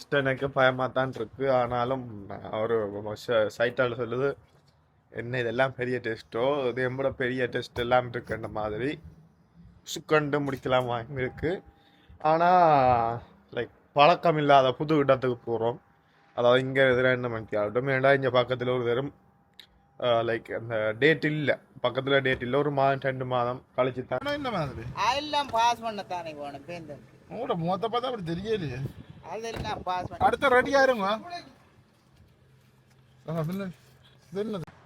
Test எனக்கு பயமாக தான் இருக்கு ஆனாலும் ஒரு சைட்டால் சொல்லுது என்ன இதெல்லாம் பெரிய டெஸ்ட்டோ? இது எம்பட பெரிய டெஸ்ட் எல்லாம் இருக்குன்ற மாதிரி. சுக்கண்டு முடிக்கலாம் வாங்கி இருக்கு. ஆனால் லைக் பழக்கம் இல்லாத புது இடத்துக்கு போகிறோம் அதாவது இங்கே இருக்கிற என்ன மணிக்கு ஆகட்டும் ஏன்னா இங்கே பக்கத்தில் ஒரு தரம் லைக் அந்த டேட் இல்லை. பக்கத்தில் டேட் இல்லை. ஒரு மாதம் ரெண்டு மாதம் கழிச்சு தான் என்ன மாதிரி? அதெல்லாம் பாஸ் போகணும் பேருந்து உங்களோட முகத்தை பார்த்தா அப்படி தெரியலையே. பண்ண அடுத்த ரெடியா இருங்க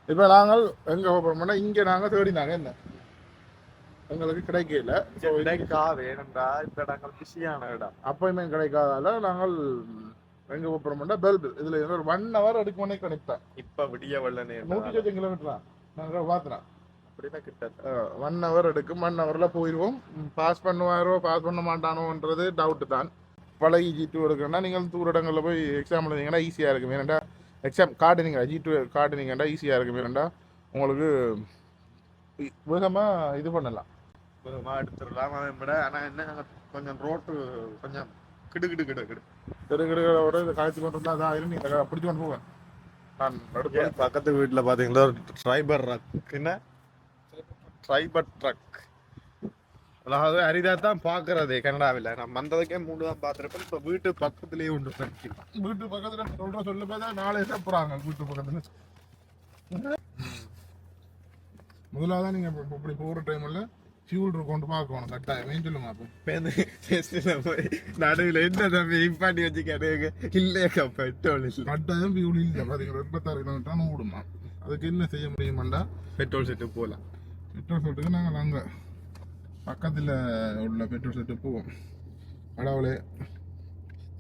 இப்போ நாங்கள் எங்க போகிறோம்னா இங்க நாங்க தேடினாங்க என்ன? எங்களுக்கு கிடைக்கல. கிடைக்காது. ஏனென்றா இந்த இடங்கள் பிஸியான இடம். அப்பயுமே கிடைக்காதால நாங்கள் எங்க போகிறோம்னா பெல்பு இதுல ஒரு ஒன் ஹவர் எடுக்குமனே கிடைப்பேன் இப்ப விடிய வெள்ள நூற்றி நேரம் சொச்சம் கிலோமீட்டரா நாங்கள் அப்படின்னா கிட்ட ஒன் ஹவர் எடுக்கும் ஒன் ஹவர்ல போயிடுவோம் பாஸ் பண்ணுவாரோ பாஸ் பண்ண மாட்டானோன்றது டவுட் தான். பழகி ஜி டூ எடுக்கணும்னா நீங்கள் தூர இடங்களில் போய் எக்ஸாம் எழுதிங்கன்னா ஈஸியாக இருக்கும். ஏன்னாண்டா எக்ஸாம் கார்டு நீங்கள் ஜி டூ கார்டு நீங்கள்டா ஈஸியாக இருக்கும். ஏன்னாண்டா உங்களுக்கு வேகமாக இது பண்ணலாம். வேகமா எடுத்துடலாம். விட ஆனா என்ன கொஞ்சம் ரோட்டு கொஞ்சம் கிடு கிடு கிடு கிடு. தெருகிடுகளோட இதை காய்ச்சி கொண்டு வந்தால் அதான் இருந்து நீங்கள் பிடிச்சி கொண்டு போவேன் நான் நடுப்பு பக்கத்து வீட்டுல பாத்தீங்களா? ஒரு ட்ரைபர் ட்ரக் என்ன? ட்ரைபர் ட்ரக் அதாவது அரிதா தான் பாக்குறது கனடாவில். நான் வந்ததுக்கே மூணு தான் பார்த்துருப்பேன். இப்போ வீட்டு பக்கத்துலயே உண்டு வீட்டு பக்கத்தில் சொல்கிற சொல்ல பார்த்தா நாளே சாப்பிட்றாங்க வீட்டு பக்கத்தில். முதலாவது நீங்கள் இப்படி போகிற டைமில் ஃபியூல் கொண்டு பார்க்கணும். கட்டாயம் சொல்லுங்க அப்போ? போய் நடுவில் என்ன தம்பி இம்பாண்டி வச்சு கேட்டுங்க இல்லையா பெட்ரோல் இல்லை. கட்டாயம் ஃபியூல் இல்லை. பார்த்தீங்கன்னா எண்பத்தாறு கிலோமீட்டர் ஓடுமா? அதுக்கு என்ன செய்ய முடியுமாண்டா? பெட்ரோல் செட்டு போகலாம் பெட்ரோல் செட்டுக்கு நாங்கள் அங்கே பக்கத்தில் உள்ள பெட்ரோல் செட்டு போவோம் கடவுளே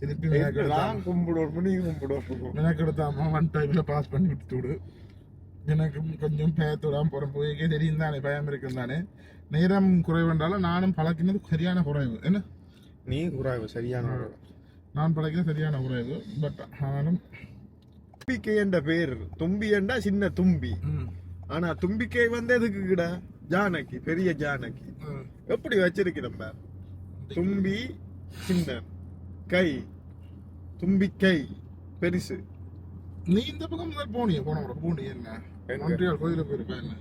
திருப்பி நான் கும்பிடுவோம் நீ கும்பிடுவோம். எனக்கு எடுத்தாம ஒன் டைமில் பாஸ் பண்ணி விட்டு விடு. எனக்கு கொஞ்சம் பயத்தோடாம போகிற போய்க்கே தெரியும் தானே பயம் இருக்கும் தானே. நேரம் குறைவுன்றாலும் நானும் பழக்கினது சரியான குறைவு. என்ன? நீ குறாவு சரியான நான் பழக்கினது சரியான குறைவு பட் ஆனாலும் தும்பிக்கை என்ற பேர். தும்பி என்றா சின்ன தும்பி. ம், ஆனா தும்பிக்கை வந்து எதுக்கு கிட? ஜானகி பெரிய ஜானகி. எப்படி வச்சிருக்கிறோம் பார்? தும்பி சின்ன கை. தும்பிக்கை. பெருசு. நீ இந்த பக்கம் முதல் போனியே போன முறை பூண்டி என்ன? மொன்றியால் கோயிலுக்கு போயிருக்கா என்ன?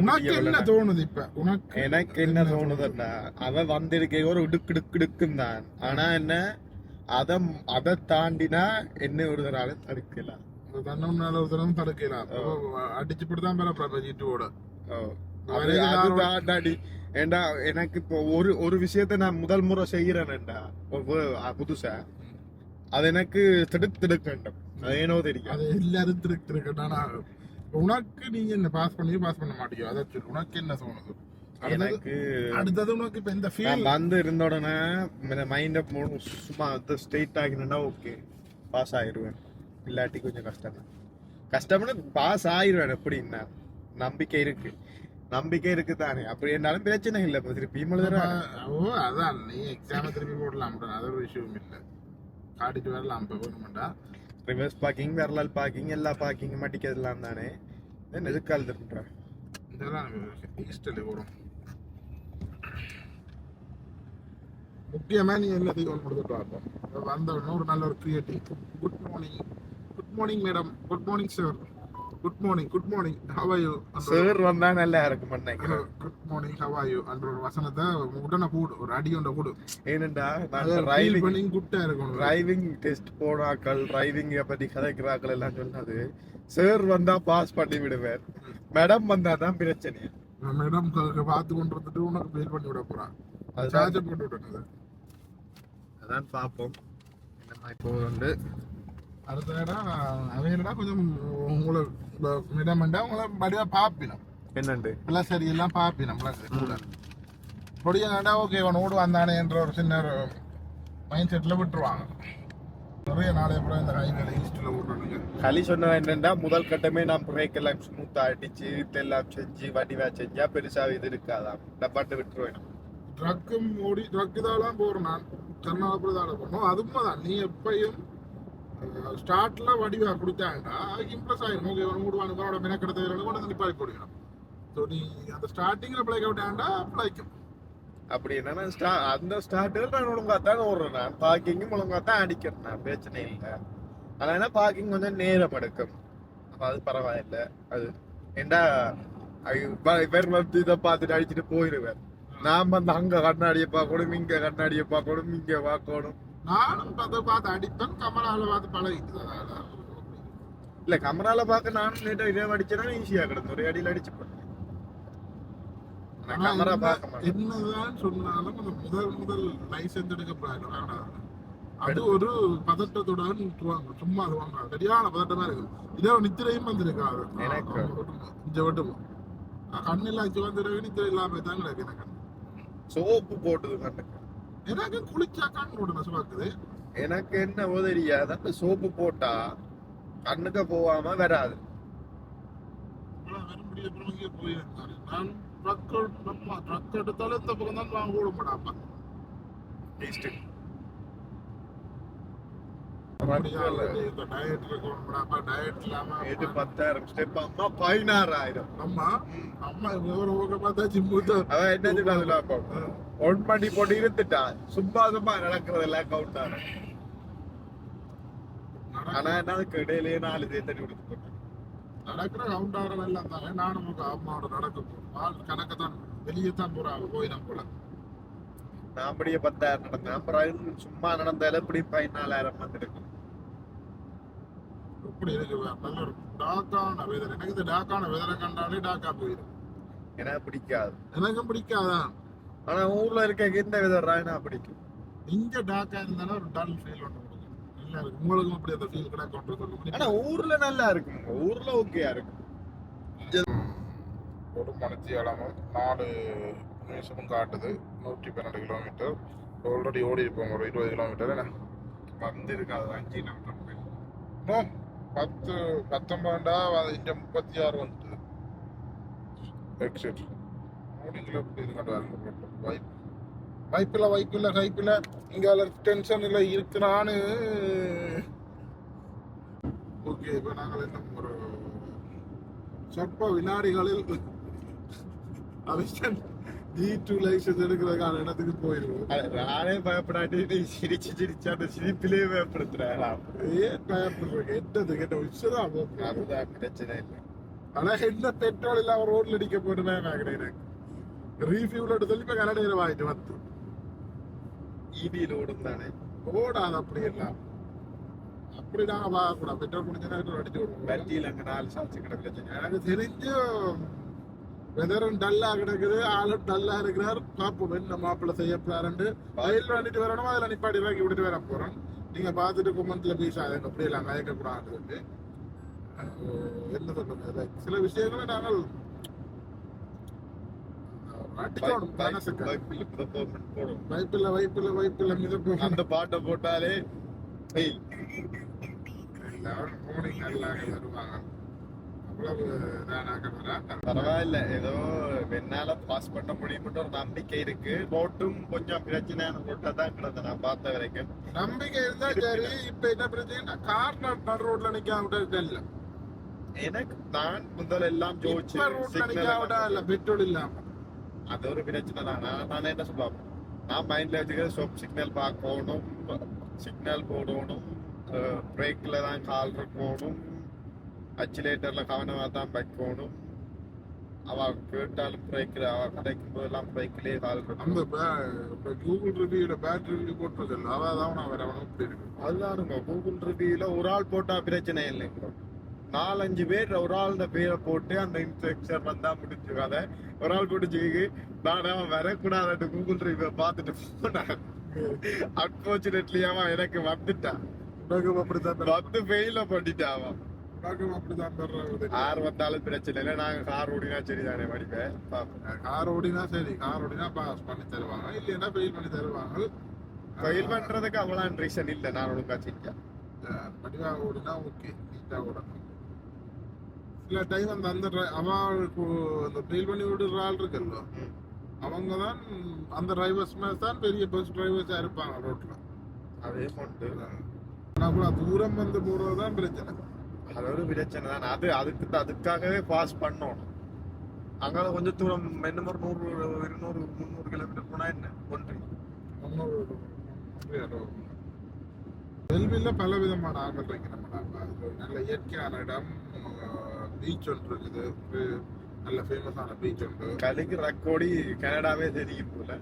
உனக்கு என்ன தோணுது இப்ப? உனக்கு எனக்கு என்ன தோணுதுன்னா அவ வந்திருக்க ஒரு இடுக்கு இடுக்கு இடுக்கும் தான். ஆனா என்ன? அத அதை தாண்டினா என்ன ஒரு தரால தடுக்கலாம் தன்னொன்னால ஒரு தடவை தடுக்கலாம் அடிச்சு போட்டு தான் பெற ஜீட்டுவோட ஓ. வேற அது- ஏதாவது அதுதான் டாடி. ஏண்டா எனக்கு இப்போ ஒரு ஒரு விஷயத்த நான் முதல் முறை செய்யறேன்டா புதுசா அது எனக்கு திடுக் திடுக் வேண்டும் அது ஏனோ தெரியும் அது எல்லாரும் உனக்கு நீங்க என்ன பாஸ் பண்ணி பாஸ் பண்ண மாட்டீங்க அதை சொல்லு உனக்கு என்ன தோணுது எனக்கு அடுத்தது உனக்கு இப்ப இந்த ஃபீல் வந்து இருந்த உடனே மைண்ட் சும்மா ஸ்ட்ரெயிட் ஆகினா ஓகே பாஸ் ஆயிடுவேன் இல்லாட்டி கொஞ்சம் கஷ்டம். தான் கஷ்டம்னு பாஸ் ஆயிடுவேன் எப்படின்னா நம்பிக்கை இருக்கு. நம்பிக்கை இருக்கு தானே அப்படி இருந்தாலும் பிரச்சனை இல்லை இப்போ திருப்பி எழுதுறேன் ஓ அதான். நீ எக்ஸாம திருப்பி போடலாம் அது ஒரு விஷயம் இல்ல. காட்டிட்டு வரலாம் இப்ப வேணுமெண்டா ரிவர்ஸ் பார்க்கிங் வரலால் பார்க்கிங் எல்லா பார்க்கிங் மட்டிக்கிறதுலாம் தானே? தென் எதுக்கால் திருப்புறேன் இதெல்லாம் ஈஸ்டர்ல போடும் முக்கியமா நீ எல்லாத்தையும் கொடுத்துட்டு பார்ப்போம். வந்த ஒரு நல்ல ஒரு creative good morning morning madam good morning sir good morning good morning how you sir வந்தா நல்லா இருக்கும் நினைக்கிறேன். குட் மார்னிங் ஹவ் யூ என்ற ஒரு வசனத்தை உடனே கூடு ஒரு அடி ஒன்றை கூடு ஏனெண்டா நான் டிரைவிங் பண்ணி குட்டா இருக்கணும். டிரைவிங் டெஸ்ட் போனாக்கள் டிரைவிங் பத்தி கதைக்கிறாக்கள் எல்லாம் சொன்னது. சார் வந்தா பாஸ் பண்ணி விடுவேன். மேடம் வந்தா தான் பிரச்சனை. மேடம் பார்த்து கொண்டு வந்துட்டு உனக்கு ஃபீல் பண்ணி விட போறான். அதுதான் சார்ஜர் போட்டு விட்டுருந்தது அதான் பார்ப்போம். என்ன மாதிரி போகுது அடுத்த இடம் அவையிலடா கொஞ்சம் உங்களை மிடமெண்டா உங்களை படியா பாப்பினம். என்னண்டு? எல்லாம் சரி எல்லாம் பாப்பினம் கூட பொடியாண்டா ஓகே இவன் ஓடு வந்தானே என்ற ஒரு சின்ன மைண்ட் செட்டில் விட்டுருவாங்க. நிறைய நாளை அப்புறம் இந்த ஹைவேல ஈஸ்டில் விட்டுருங்க களி சொன்னது என்னன்னா முதல் கட்டமே நான் பிரேக் எல்லாம் ஸ்மூத்தா அடிச்சு எல்லாம் செஞ்சு வடிவா செஞ்சா பெருசா இது இருக்காதாம். டப்பாட்டு விட்டுருவேன். ட்ரக்கும் ஓடி ட்ரக்கு தான் போகிறேன் நான். கர்நாடகத்தில் தான் போகணும் அது நீ எப்பயும் ஸ்டார்ட்ல வடிவா கொடுத்தாங்கடா இம்ப்ரெஸ் ஆயிரும் ஓகே இவன் மூடுவானு அவனோட மெனக்கெடுத்த கொண்டு வந்து நிப்பாடி போடுவேன் ஸோ நீ அந்த ஸ்டார்டிங்கில் பிழைக்க விட்டாண்டா பிழைக்கும் அப்படி என்னன்னா ஸ்டா அந்த ஸ்டார்ட்டுகள் நான் ஒழுங்கா தான் ஓடுறேன் நான் பார்க்கிங்கும் ஒழுங்கா தான் அடிக்கிறேன் நான் பிரச்சனை இல்லை ஆனா என்ன பார்க்கிங் கொஞ்சம் நேரம் எடுக்கும் அப்போ அது பரவாயில்ல அது ஏண்டா இவர் வந்து இதை பார்த்துட்டு அடிச்சுட்டு போயிடுவேன் நாம வந்து அங்க கண்ணாடியை பார்க்கணும் இங்கே கண்ணாடியை பார்க்கணும் இங்கே பார்க்கணும் நானும் அதை பார்த்து அடிப்பேன் கமலாவில் பார்த்து பழகிட்டு இல்ல கமரால பார்க்க நானும் நேற்று இதே அடிச்சேன்னா ஈஸியா கிடந்து ஒரு அடியில் அடிச்சு என்னதான் சொன்னாலும் அந்த முதல் முதல் லைசன்ஸ் எடுக்கப்படாது. வேண்டாம். அது ஒரு பதட்டத்தோட விட்டுருவாங்க சும்மா அது வாங்க. சரியான பதட்டமா இருக்கு. இதே நித்திரையும் வந்திருக்காது எனக்கு. இங்க விட்டுமா கண்ணில் அச்சு வந்துருக்கு நித்திரை இல்லாம தான் கிடக்கு எனக்கு. சோப்பு போட்டது கண்ணுக்கு. எனக்கு குளிச்சா கண் விடணும் சுமக்குது எனக்கு என்ன அந்த சோப்பு போட்டா கண்ணுக்கு போகாம வராது. அப்புறம் இங்கே போயிருந்தாரு நான் ட்ரக் நம்ம ட்ரக் எடுத்தாலும் இந்த பக்கம் தான் வாங்க கூட மாட்டாப்பா டேஸ்ட் இந்த டயட் டயட் இல்லாம இது பத்தாயிரம்? ஸ்டெப் அம்மா பதினாறாயிரம். அம்மா அம்மா ஒரு ஊக்க பார்த்தா ஜிம்மு அவன் என்ன அப்போ? ஒன் பண்ணி போட்டு இருந்துட்டா சும்மா சும்மா நடக்கிறது எல்லாம் கவுண்ட் ஆகும் ஆனா என்ன அதுக்கு இடையிலேயே நாலு தேர் தண்ணி கொடுத்து போட்டேன் நடக்கிற கவுண்ட் ஆகிற எல்லாம் தானே நானும் அம்மாவோட நடக்க போறோம். ஆள் கணக்கு தான் வெளியே தான் போறாங்க போய் போல. நான் அப்படியே பத்தாயிரம் நடந்தேன். அப்புறம் சும்மா நடந்தாலும் இப்படி பதினாலாயிரம் வந்துருக்கு. இப்படி இருக்கு? நல்ல ஒரு டாக்கான வெதர் எனக்கு இந்த டாக்கான வெதரை கண்டாலே டாக்கா போயிடும். எனக்கு பிடிக்காது. எனக்கும் பிடிக்காதான் ஆனா ஊர்ல இருக்க எந்த விதம் ராயனா பிடிக்கும்? இங்க டாக்கா இருந்தாலும் ஒரு டல் ஃபீல் ஒன்று கொடுக்கும். நல்லா இருக்கு உங்களுக்கும் அப்படி அந்த ஃபீல் கிடைக்கும் ஆனா ஊர்ல நல்லா இருக்கும். ஊர்ல ஓகேயா இருக்கும். ஒரு மணிச்சி இடமும் நாலு நிமிஷமும் காட்டுது. நூற்றி பன்னெண்டு கிலோமீட்டர் ஆல்ரெடி ஓடி இருப்போம் ஒரு இருபது கிலோமீட்டர் என்ன? வந்து இருக்காது அஞ்சு கிலோமீட்டர் பத்து பத்தொன்பதுண்டா இந்த முப்பத்தி ஆறு வந்துட்டு எக்ஸிட் ஓடிங்கில் எப்படி வைப் வைப்பில் வைப்பில் கைப்பில் இங்கே டென்ஷன் இல்லை இருக்குனான்னு ஓகே இப்போ நாங்கள் இன்னும் ஒரு சொற்ப வினாடிகளில் அவிஷன் டி டூ லைசன்ஸ் எடுக்கிறதுக்கான இடத்துக்கு போயிடுவோம் நானே பயப்படாட்டி நீ சிரிச்சு சிரிச்சு அந்த சிரிப்பிலே பயப்படுத்துறேன் ஏன் பயப்படுறீங்க என்னது கேட்ட விஷயம் அதுதான் பிரச்சனை இல்லை ஆனா என்ன பெட்ரோல் இல்லாம ரோட்ல அடிக்க போட்டுமே நான் எனக்கு ரீஃபியூல் எடுத்து சொல்லி இப்ப கனடையில வாங்கிட்டு வந்து ஈபியில் ஓடும் தானே ஓடாது அப்படி எல்லாம் அப்படி நாங்க பார்க்கக்கூடாது பெட்ரோல் முடிஞ்சா அடிச்சு விடுவோம் வண்டியில் அங்கே நாலு சாட்சி கிட பிரச்சனை எனக்கு தெரிஞ்சு வெதரும் டல்லா கிடக்குது. ஆளும் டல்லா இருக்கிறார். பார்ப்போம் என்ன மாப்பிள்ள செய்ய போறாருண்டு வயல் வந்துட்டு வரணும். அதுல நிப்பாடி இறக்கி விட்டுட்டு வர போறோம். நீங்க பார்த்துட்டு குமந்தில பேசாதுங்க அப்படி எல்லாம் மயக்க கூடாது என்ன சொல்றது? சில விஷயங்களை நாங்கள் வைப்பில்ல வைப்பில்ல வைப்பில்ல மிதப்பு அந்த பாட்டை போட்டாலே ஏய், எல்லாரும் போனிங் நல்லா வருவாங்க. பரவாயில்ல. ஏதோ என்னால பாஸ் பண்ண முடியும்ன்ற ஒரு நம்பிக்கை இருக்கு. ரோட்டும் கொஞ்சம் பிரச்சனையான ரோட்டா தான் கிடந்த நான் பார்த்த வரைக்கும். நம்பிக்கை இருந்தா சரி. இப்ப என்ன பிரச்சனை கார் நடு ரோட்ல நிக்காம விட்டது இல்ல எனக்கு நான் முதல்ல எல்லாம் ஜோதிச்சு ரோட்ல நிக்காம விட்டா இல்ல. பெட்ரோல் இல்லாம. அது ஒரு பிரச்சனை தான். நான் நான் என்ன சொல்லுவேன் நான் மைண்ட்ல வச்சுக்கிறது ஸ்டாப் சிக்னல் பார்க்கணும். சிக்னல் போடணும். பிரேக்ல தான் கால் இருக்கணும் அச்சிலேட்டர்ல கவனமா தான் வைக்கணும் அவ கேட்டாலும் பிரேக்ல அவ கிடைக்கும் போதெல்லாம் பிரேக்லயே கால் அந்த இப்ப கூகுள் ரிவ்யூல பேட்டரி ரிவ்யூ போட்டிருக்கல அதான் நான் வரவனும் இப்படி இருக்கு? அதுதானுங்க கூகுள் ரிவ்யூல ஒரு ஆள் போட்டா பிரச்சனை இல்லைங்க நாலஞ்சு பேர் ஒரு ஆளோட பேரை போட்டு அந்த இன்ஸ்ட்ரக்சர் வந்தா முடிஞ்சு கதை. ஒரு ஆள் போட்டு நான் அவன் வரக்கூடாது கூகுள் ரிவ்யூ பார்த்துட்டு போனான். அன்பார்ச்சுனேட்லி அவன் எனக்கு வந்துட்டான். வந்து ஃபெயில பண்ணிட்டான் அவன். யார் வந்தாலும் பிரச்சனை இல்லை. நாங்க கார் ஓடினா சரிதானே வடிப்பேன் பார்ப்போம். கார் ஓடினா சரி. கார் ஓடினா பாஸ் பண்ணி தருவாங்க. இல்லைன்னா ஃபெயில் பண்ணி தருவாங்க. ஃபெயில் பண்றதுக்கு அவ்வளோ ரீசன் இல்லை. நான் ஒழுங்கா செஞ்சேன் படிவாக ஓடினா ஓகே நீட்டா ஓடணும். சில டைம் அந்த அந்த அவன் அந்த ஃபெயில் பண்ணி விடுற ஆள் இருக்குல்ல. அவங்க தான் அந்த டிரைவர்ஸ் மேல தான் பெரிய பஸ் டிரைவர்ஸா இருப்பாங்க ரோட்ல அதே கொண்டு ஆனா கூட தூரம் வந்து போறது தான் பிரச்சனை. அது ஒரு பிரச்சனை தான். அது அதுக்கு அதுக்காகவே பாஸ் பண்ணணும். அங்கால கொஞ்சம் தூரம் என்ன ஒரு நூறு இருநூறு முந்நூறு கிலோமீட்டர் போனா என்ன? ஒன்று. வெல்வில்ல பல விதமான ஆக்கள் இருக்கு நம்ம நாட்டுல. நல்ல இயற்கையான இடம் பீச் ஒன்று இருக்குது. நல்ல ஃபேமஸான பீச் ஒன்று கலிக்கு ரக்கோடி கனடாவே தெரியும் போல.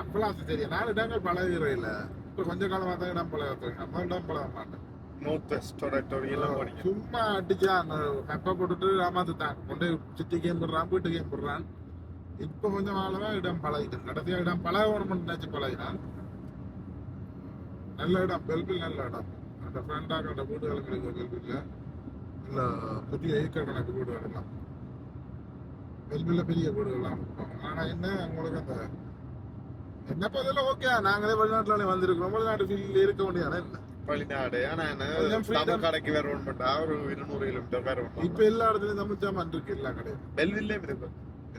அப்பெல்லாம் தெரியும் நாலு இடங்கள் பழகிறேன் இல்லை. இப்போ கொஞ்ச காலமாக தான் இடம் பழகிறேன் நம்ம இடம் பழக மாட்டேன். சும்மா அடிச்சா அந்த மெப்பை போட்டுட்டு ஏமாத்துட்டான். கொண்டு சிட்டி கேம் போடுறான் வீட்டு கேம் போடுறான். இப்போ கொஞ்சம் நாளதான் இடம் பழகிட்டேன். கடைசியா இடம் பழகணும் நினைச்சு பழகினான். நல்ல இடம். பெல்பில் நல்ல இடம். அந்த ஃப்ரெண்டாக அந்த வீடுகளும் கிடைக்கும் பெல்பில்ல இல்லை புதிய ஏக்கர் கணக்கு வீடுகள் எல்லாம் பெல்பில்ல பெரிய வீடுகள்லாம் ஆனா என்ன உங்களுக்கு அந்த என்ன பதில ஓகே நாங்களே வெளிநாட்டுல வந்திருக்கிறோம். வெளிநாட்டு ஃபீல்ட்ல இருக்க முடியாது என்ன வெளிநாடு ஆனா. தமிழ் கடைக்கு வேற ஒன்று மட்டும் ஒரு இருநூறு கிலோமீட்டர் வேற ஒன்று இப்ப எல்லா இடத்துலயும் தமிழ் இருக்கு எல்லா கடையும் பெல்வில்லே இருக்கு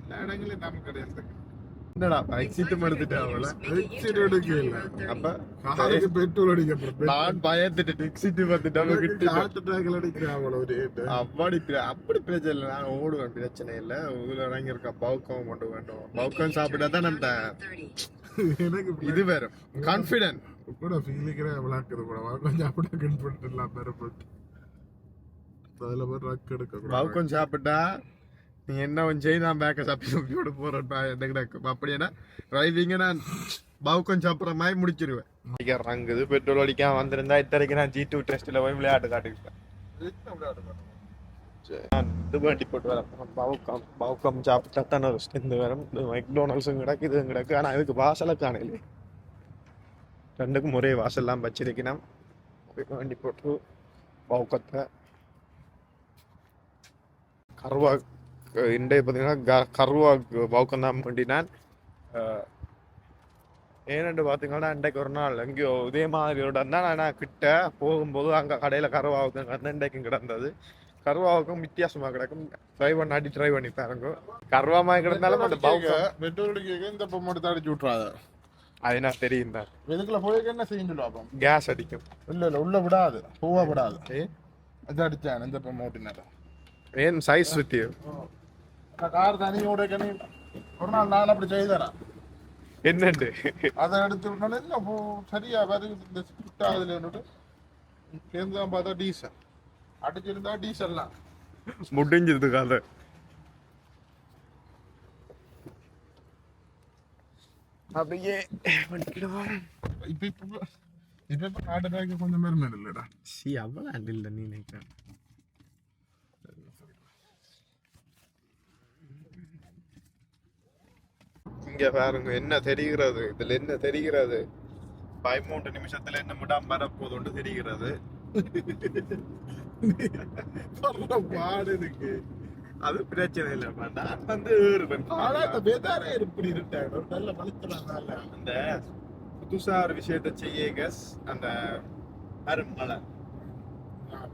எல்லா இடங்களையும் தமிழ் இருக்கு என்னடா எக்ஸிட்டும் எடுத்துட்டேன் அவள எக்ஸிட் எடுக்க இல்ல அப்ப காருக்கு பெட்ரோல் அடிக்கப்படுது நான் பயந்துட்டு எக்ஸிட் வந்துட்டு கிட்ட ஹார்ட் அட்டாக்ல ஒரு அப்படி அப்படி பிரச்சனை இல்லை நான் ஓடுவேன் பிரச்சனை இல்லை இதுல இறங்கி இருக்க பவுக்கம் கொண்டு வேண்டும் பவுக்கம் சாப்பிட்டா தான் நம்ம எனக்கு இது வேற கான்பிடன்ட் கூட ஃபீலிக்கிற விளாக்குது கூட கொஞ்சம் அப்படியே கண்பட்டு எல்லாம் பெறப்பட்டு அதுல போய் ரக் எடுக்க கூடாது பவுக்கம் சாப்பிட்டா நீ என்ன ஒன்று செய் நான் பேக்க சாப்பிட்டு சாப்பிட்டு விட போறேன் என்ன கிடக்கும் அப்படின்னா டிரைவிங்க நான் பவுக்கம் சாப்பிட்ற மாதிரி முடிச்சிருவேன். அடிக்கிறாங்குது பெட்ரோல் அடிக்காம வந்திருந்தா இத்தனைக்கு நான் ஜி டூ டெஸ்ட்ல போய் விளையாட்டு நான் இது வண்டி போட்டு வரேன். பவுக்கம் பவுக்கம் சாப்பிட்டா தானே இந்த வரும் மெக்டோனல்ஸும் கிடக்கு இதுவும் கிடக்கு. ஆனால் இதுக்கு வாசலை காணல ரெண்டுக்கும் ஒரே வாசல்லாம் வச்சிருக்கணும். வண்டி போட்டு பவுக்கத்தை. கருவா இன்றைய பார்த்தீங்கன்னா கருவா பவுக்கம் தான் வேண்டினான் ஏனென்று பார்த்தீங்கன்னா இன்றைக்கு ஒரு நாள் எங்கேயோ இதே மாதிரி தான். நான் கிட்ட போகும்போது அங்கே கடையில் கருவாவுக்கும் கிடந்த இன்றைக்கும் கிடந்தது. கருவாவுக்கும் வித்தியாசமாக கிடக்கும். ட்ரை பண்ணி அடி ட்ரை பண்ணி பாருங்க கருவாமாக கிடந்தாலும் அந்த பவுக்கம். பெட்ரோல் இந்த பொம்மை எடுத்து அடிச்சு விட்றாத அது நான் தெரியும் தான் இதுக்குள்ள போய் என்ன செய்யும் சொல்லுவாப்பம் கேஸ் அடிக்கும் இல்ல இல்ல உள்ள விடாது பூவா விடாது அது அடிச்சான் இந்த பொம்மை ஓட்டினாரு ஏன் சைஸ் வித்தியோ கார் தனி ஓடைக்கணி ஒரு நாள் நான் அப்படி செய்தறேன் என்னண்டு அதை எடுத்து விட்டோன்னே அப்போ சரியா வருது இந்த ஸ்கிரிப்ட் ஆகுதுல என்னட்டு சேர்ந்து பார்த்தா டீசல் அடிச்சிருந்தா டீசல்லாம் முடிஞ்சது கதை அப்படியே இப்போ இப்போ இப்போ இப்போ ஹார்ட் அட்டாக் கொஞ்சம் பேர் இல்லைடா சி அவ்வளோ இல்லை நீ நினைக்கிறேன். இங்க பாருங்க என்ன தெரிகிறது? இதுல என்ன தெரிகிறது? பதிமூன்று நிமிஷத்துல என்ன முடாம வரப்போதுன்னு தெரிகிறது. சொல்ற பாடு இருக்கு அது பிரச்சனை இல்லைப்பா நான் வந்து ஏறுவேன். ஆனா அந்த வெதாரே இப்படி இருட்டாங்க ஒரு நல்ல மனுஷனால அந்த புதுசா ஒரு விஷயத்தை செய்ய கஸ் அந்த அருமலை.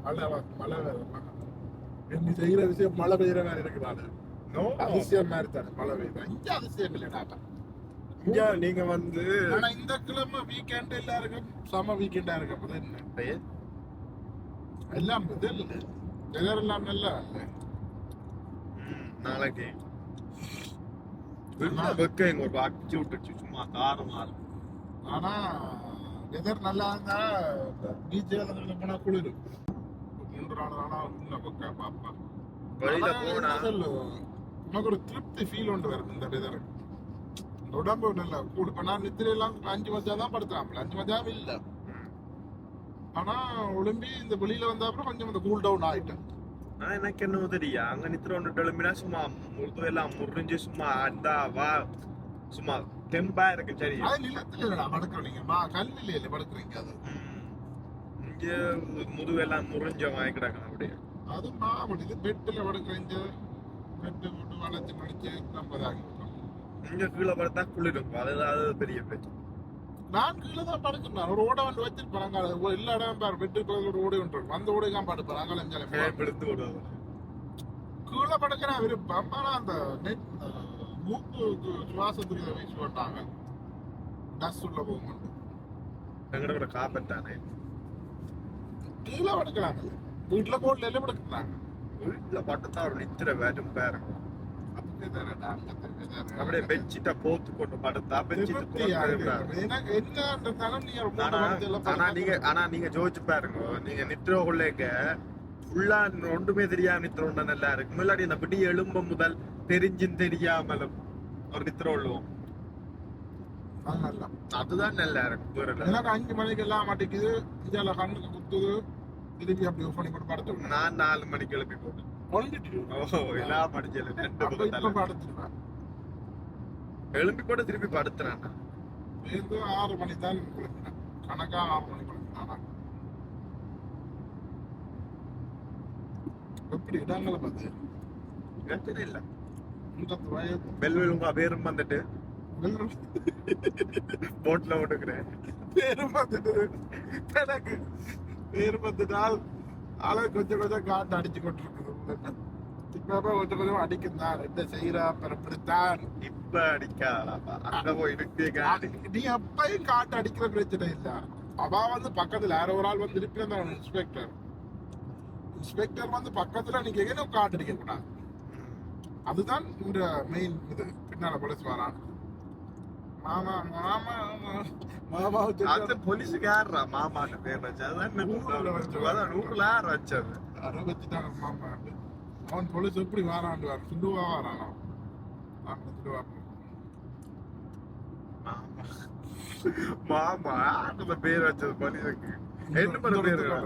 மழை மழை என்ன செய்யற விஷயம் மழை பெய்யற மாதிரி இருக்கிறாரு நோ. அதிசயம் மாதிரி தானே மழை பெய்யுது. இங்க அதிசயம் இல்லைடா இங்க நீங்க வந்து ஆனா இந்த கிழமை வீக்கெண்ட் எல்லாருக்கும் சம வீக்கெண்டா இருக்கு அப்பதான் என்ன? எல்லாம் இது இல்லை வெதர் எல்லாம் நல்லா நாளைக்கு. வெக்க எங்க ஒரு அடிச்சு விட்டுச்சு சும்மா தாரமா இருக்கும் ஆனா வெதர் நல்லா இருந்தா பீச் போனா குளிரும் மூன்று நாள் ஆனா உள்ள பக்க பாப்பா. வெளியில போனா. உனக்கு ஒரு திருப்தி ஃபீல் ஒன்று வருது இந்த வெதர் உடம்பு நல்லா கூடு இப்ப நான் நித்திரை எல்லாம் அஞ்சு மச்சா தான் படுத்துறான் அஞ்சு மச்சாவும் இல்ல. ஆனா ஒளிம்பி இந்த வெளியில வந்த அப்புறம் கொஞ்சம் இந்த கூல் டவுன் ஆயிட்டேன். என்ன தெரியா அங்க நித்திர ஒன்று எழுமினா சும்மா முழுது எல்லாம் முறிஞ்சு சும்மா அந்த வா. சும்மா தெம்பா இருக்கு சரி. அது நிலத்துல இல்லடா படுக்கிறீங்க மா கல்வில இல்ல படுக்கிறீங்க அது. இங்க முதுவெல்லாம் முறிஞ்ச வாங்கி கிடக்கணும் அப்படியே. அது மாவட்டம் இது பெட்டில் படுக்கிறீங்க பெட்டு போட்டு வளைச்சு மடிச்சு நம்ம தாக்கி இங்க கீழே படுத்தா குளிரும். அதுதான் அது பெரிய பிரச்சனை நான் கீழே தான் படுக்கிறேன் ஒரு ஓட வந்து வச்சிருப்பேன். அங்கால எல்லா இடம் பாரு பெட்டு ஒரு ஓடி ஒன்று இருக்கும் அந்த ஓடி தான் படுப்பேன் அங்கால ஃபேன் எடுத்து கீழே படுக்கிறேன் விருப்பம். ஆனா அந்த நெட் மூக்கு சுவாசத்துக்கு வீசி போட்டாங்க. டஸ் உள்ள போகும்போது எங்கட கூட காப்பத்தானே கீழே படுக்கிறாங்க. வீட்டுல போட்ல எல்லாம் படுக்கிறாங்க. வீட்டுல பட்டுத்தான் ஒரு நித்திர பேரும் அப்ப அப்படியே பெட்ஷீட்டை போத்து கொண்டு படுத்தா பெட்ஷீட் ஆனா நீங்க ஆனா நீங்க ஜோதிச்சு பாருங்க. நீங்க நித்திர உள்ளேக்க ஃபுல்லா ஒன்றுமே தெரியாம நித்திர உண்ட நல்லா இருக்கு. முன்னாடி அந்த பிடி எலும்ப முதல் தெரிஞ்சும் தெரியாமலும் ஒரு நித்திர உள்ளுவோம். அதுதான் நல்லா இருக்கும். எனக்கு அஞ்சு மணிக்கு எல்லாம் மாட்டேங்குது இந்தியால கண்ணுக்கு குத்துது. திருப்பி அப்படி பண்ணி போட்டு படுத்து நான் நாலு மணிக்கு எழுப்பி போட்டேன் எல்லாம் படிச்சல எழுப்பி போட்டு திருப்பி படுத்துறேன் சேர்ந்து ஆறு மணி தான் கணக்கா ஆறு மணி குளிக்கிறேன் எப்படி இடங்களை பார்த்து? பிரச்சனை இல்ல. வயது பெல்வெல் உங்க பேரும் வந்துட்டு. போட்ல ஓட்டுக்கிறேன் பேரும் பார்த்துட்டு எனக்கு பேரும் பார்த்துட்டால் ஆளை கொஞ்சம் கொஞ்சம் காட்டு அடிச்சு கொண்டிருக்குது இப்ப கொஞ்சம் கொஞ்சம் அடிக்குந்தான் என்ன செய்யறா பிறப்பிடித்தான் இப்ப அடிக்காதாப்பா அங்க போய் இருக்கே நீ அப்பயும் காட்டு அடிக்கிற பிரச்சனை இல்ல அவ வந்து பக்கத்துல யாரோ ஒரு ஆள் வந்து அந்த இன்ஸ்பெக்டர் இன்ஸ்பெக்டர் வந்து பக்கத்துல நீங்க எங்க காட்டு அடிக்க கூடாது அதுதான் இந்த மெயின் இது. பின்னால போலீஸ் வரான். மாமா மாமா மாமா அந்த போலீஸுக்கு யாருடா மாமான்னு பேர் வச்சு. அதான் நூறுல வச்சு. அதான் நூறுல வச்சது? அதை வச்சுட்டாங்க மாமா அவன் போலீஸ் எப்படி வாராண்டு வர சுண்டுவா வரான்? சுண்டுவா மாமா. மாமா அந்த பேர் வச்சது போலீஸுக்கு என்ன இடத்து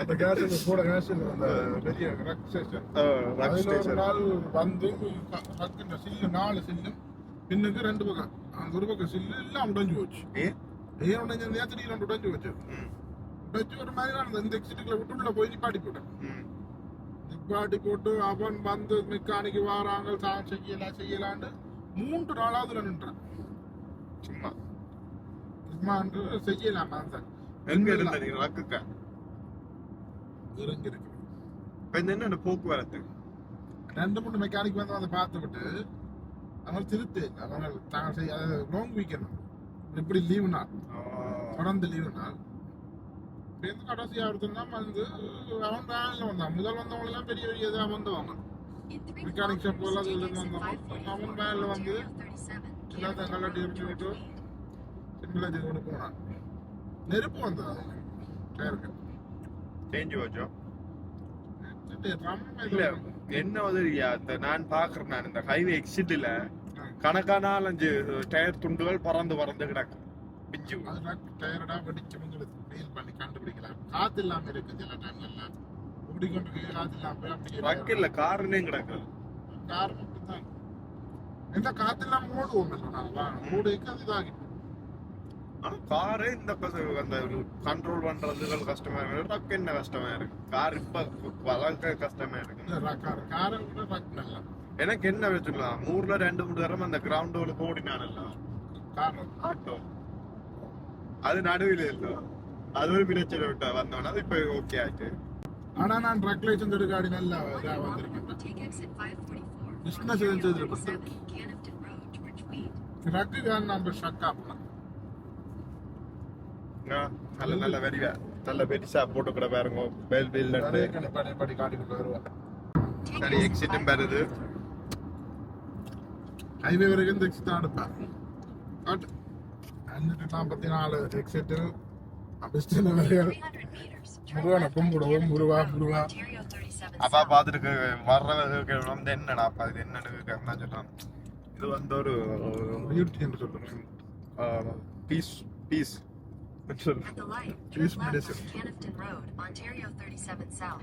அந்த கேஷ் கூட கேஷ் அந்த பெரிய ரக் ஸ்டேஷன் ரக் ஸ்டேஷன் நாள் வந்து ரக்கின்ற சில்லு நாலு சில்லு பின்னுக்கு ரெண்டு பக்கம். அந்த ஒரு பக்கம் சில்லு எல்லாம் உடைஞ்சு போச்சு. ஏன் உடைஞ்சு திடீர்னு ரெண்டு உடைஞ்சு போச்சு. ம், உடைச்சு ஒரு மாதிரி நான் இந்த எக்ஸிட்டுக்குள்ள விட்டு உள்ள போய் நிப்பாட்டி போட்டேன். நிப்பாட்டி போட்டு அவன் வந்து மெக்கானிக்கு வாராங்க தான் செய்யலாம் செய்யலான்னு மூன்று நாளாவது நின்றான். சும்மா. சும்மா செய்யலாம் அந்த எங்க இருந்த நீங்க ரக்குக்கா இறங்கி இருக்கு இப்ப இந்த என்ன போக்குவரத்து? ரெண்டு மூணு மெக்கானிக் வந்து அதை பார்த்து விட்டு அவங்க திருத்து. அவங்க தாங்கள் செய்ய லாங் வீக்கெண்ட் இப்படி லீவு நாள்? தொடர்ந்து லீவு நாள். சேர்ந்து கடைசியா ஒருத்தன் வந்து அவன் வேலையில் வந்தான். முதல் வந்தவங்க எல்லாம் பெரிய பெரிய இதாக வந்தவங்க. மெக்கானிக் ஷாப் எல்லாம் இருந்து வந்தவன் அவன் வேலையில் வந்து எல்லாத்தையும் கலட்டி எரிஞ்சு விட்டு சிம்பிளா கொண்டு போனான். நெருப்பு வந்தது டயருக்கு. சேஞ்சு வச்சோம் இல்ல என்ன இந்த நான் பாக்குறேன் நான் இந்த ஹைவே எக்ஸிட்ல கணக்கான நாலஞ்சு டயர் துண்டுகள் பறந்து பறந்து கிடக்கு. பிஞ்சு டயர்டா வெடிச்சு ஃபீல் பண்ணி கண்டுபிடிக்கலாம். காத்து இல்லாம இருக்கு சில டைம்ல ஓடிக்கொண்டு காத்து இல்லாம அப்படியே வக்கில்ல காருனே கிடக்கு. கார் மட்டும்தான். எந்த காத்து இல்லாம ஓடுவோம் சொன்னாங்களா? ஓடிக்கு அது இதாகி ஆனா காரு இந்த அந்த கண்ட்ரோல் பண்றதுகள் கஷ்டமா இருக்கு. ட்ரக் என்ன கஷ்டமா இருக்கு? கார் இப்ப வளர்க்க கஷ்டமா இருக்கு. ரக் எனக்கு என்ன வச்சுக்கலாம்? ஊர்ல ரெண்டு மூணு தரம் அந்த கிரவுண்டுகளுக்கு ஓடினானல்ல. கார் ஆட்டோ அது நடுவில் இல்ல. அது ஒரு பிரச்சனை விட்டா வந்தோன்னா அது இப்ப ஓகே ஆயிட்டு. ஆனா நான் ட்ரக் லைசன்ஸ் எடுக்க ஆடி நல்லா இதா வந்திருக்கேன். பிசினஸ் செஞ்சது ட்ரக்கு நம்ம ஷக் ஆகலாம் நல்ல நல்ல வெறிவா நல்ல பெருசா போட்டு கூட பாருங்க. பெல் பில் படி காட்டி கொண்டு வருவேன் சரி எக்ஸிட்டும் வருது. ஹைவே வரைக்கும் இந்த எக்ஸிட் தான் எடுப்பேன் காட்டு அஞ்சூற்றி நாற்பத்தி நாலு எக்ஸிட்டு அபிஸ்டின் வரைகள் முருகனை கும்பிடுவோம். முருகா முருகா. அப்பா பாத்துட்டு வர்றவங்க வந்து என்னடா அப்பா இது என்னன்னு கேட்கலாம் சொல்றான். இது வந்து ஒரு என்று சொல்லுங்க. Piece piece At the light, turn left medicine. on Canifton Road, Ontario 37 South.